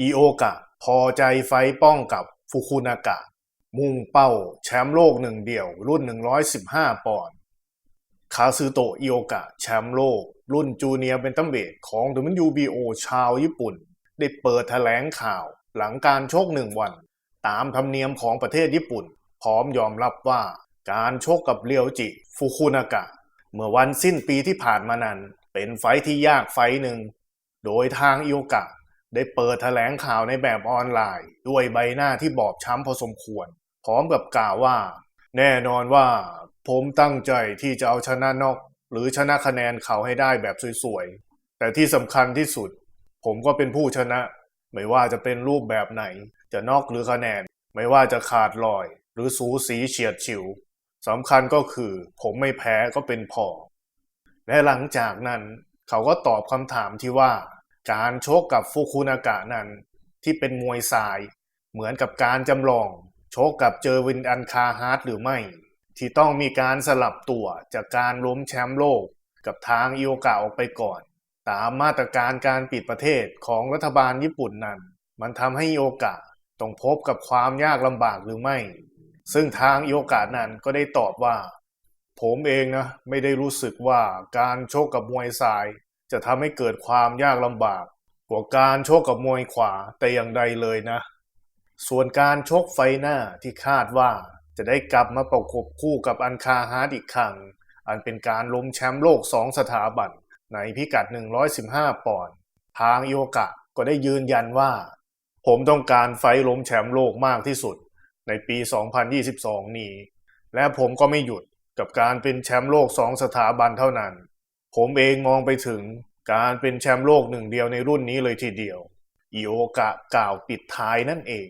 อิโอกะ พอใจไฟป้องกับฟุคุนากะ มุ่งเป้าแชมป์โลกหนึ่งเดียว รุ่น 115 ปอนด์คาซึโตะอิโอกะ แชมป์โลก รุ่นจูเนียร์เป็นตัมเบทของ WBO ชาวญี่ปุ่น ได้เปิดแถลงข่าวหลังการชกหนึ่งวัน ตามธรรมเนียมของประเทศญี่ปุ่น พร้อมยอมรับว่าการชกกับเรียวจิฟุคุนากะ เมื่อวันสิ้นปีที่ผ่านมานั้น เป็นไฟที่ยากไฟหนึ่ง โดยทางอิโอกะ ได้เปิดแถลงข่าวในแบบออนไลน์ ด้วยใบหน้าที่บอบช้ำพอสมควร พร้อมกับกล่าวว่า แน่นอนว่า ผมตั้งใจที่จะเอาชนะนอก หรือชนะคะแนนเขาให้ได้แบบสวยๆ แต่ที่สำคัญที่สุด ผมก็เป็นผู้ชนะ ไม่ว่าจะเป็นรูปแบบไหน จะนอกหรือคะแนน ไม่ว่าจะขาดลอย หรือสูสีเฉียดฉิวสำคัญก็คือ ผมไม่แพ้ก็เป็นพอและหลังจากนั้น เขาก็ตอบคำถามที่ว่า การชกกับฟุคุนากะนั้นที่เป็นมวยทราย เหมือนกับการจำลอง ชกกับเจอวินอันคาฮาร์ดหรือไม่ ที่ต้องมีการสลับตัวจากการล้มแชมป์โลก กับทางอิโอกะออกไปก่อน ตามมาตรการการปิดประเทศของรัฐบาลญี่ปุ่นนั้น มันทำให้อิโอกะต้องพบกับความยากลำบากหรือไม่ ซึ่งทางอิโอกะนั้นก็ได้ตอบว่า ผมเองนะไม่ได้รู้สึกว่าการชกกับมวยทราย จะทำให้เกิดความยากลำบาก กว่าการชกกับมวยขวาแต่อย่างใดเลยนะ ส่วนการชกไฟหน้าที่คาดว่าจะได้กลับมาประกบคู่กับอันคาฮาร์ดอีกครั้ง อันเป็นการล้มแชมป์โลกสองสถาบัน ในพิกัด 115 ปอนด์ทางอิโอกะก็ได้ยืนยันว่า ผมต้องการไฟท์ล้มแชมป์โลกมากที่สุด ในปี 2022 นี้ และผมก็ไม่หยุดกับการเป็นแชมป์โลกสองสถาบันเท่านั้น ผมเองมองไปถึงการเป็นแชมป์โลกหนึ่งเดียวในรุ่นนี้เลยทีเดียวอิโอกะกล่าวปิดท้ายนั่นเอง